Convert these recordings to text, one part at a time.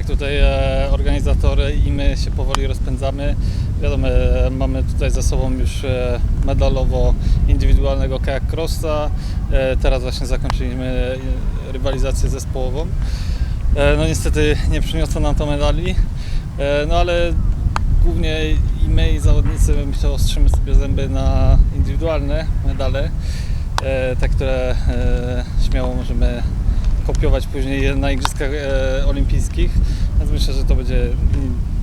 tak, tutaj e, organizatory i my się powoli rozpędzamy. Wiadomo, e, mamy tutaj za sobą już e, medalowo indywidualnego kajak crossa. Teraz właśnie zakończyliśmy rywalizację zespołową. No niestety nie przyniosło nam to medali, no ale głównie i my i zawodnicy myślę ostrzymy sobie zęby na indywidualne medale, te, które śmiało możemy kopiować później na Igrzyskach e, Olimpijskich. Więc myślę, że to będzie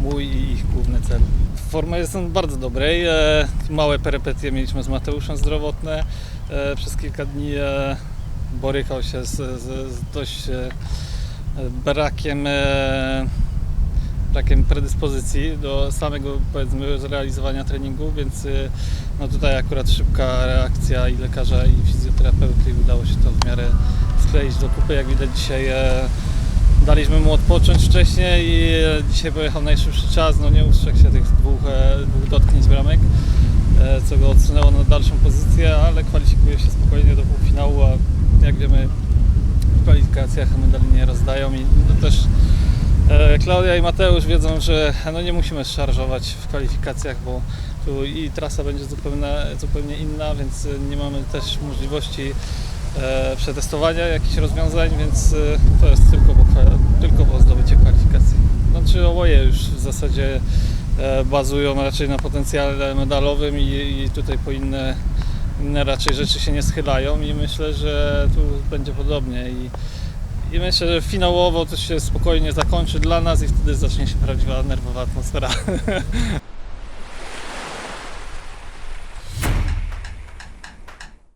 mój i ich główny cel. Forma jest bardzo dobrej. E, małe perypetie mieliśmy z Mateuszem zdrowotne. E, przez kilka dni e, borykał się z, z, z dość e, brakiem, e, brakiem predyspozycji do samego powiedzmy zrealizowania treningu, więc e, no tutaj akurat szybka reakcja i lekarza i fizjoterapeuty i udało się to w miarę skleić do kupy. Jak widać dzisiaj e, daliśmy mu odpocząć wcześniej i e, dzisiaj pojechał najszybszy czas, no nie ustrzegł się tych dwóch, e, dwóch dotknięć bramek, co go odsunęło na dalszą pozycję, ale kwalifikuje się spokojnie do półfinału, a jak wiemy w kwalifikacjach medali nie rozdają i no też Klaudia i Mateusz wiedzą, że no nie musimy szarżować w kwalifikacjach, bo tu i trasa będzie zupełnie, zupełnie inna, więc nie mamy też możliwości przetestowania jakichś rozwiązań, więc e, to jest tylko po, tylko po zdobycie kwalifikacji. Znaczy oboje już w zasadzie e, bazują raczej na potencjale medalowym i, i tutaj po inne, inne raczej rzeczy się nie schylają i myślę, że tu będzie podobnie i, i myślę, że finałowo to się spokojnie zakończy dla nas i wtedy zacznie się prawdziwa nerwowa atmosfera.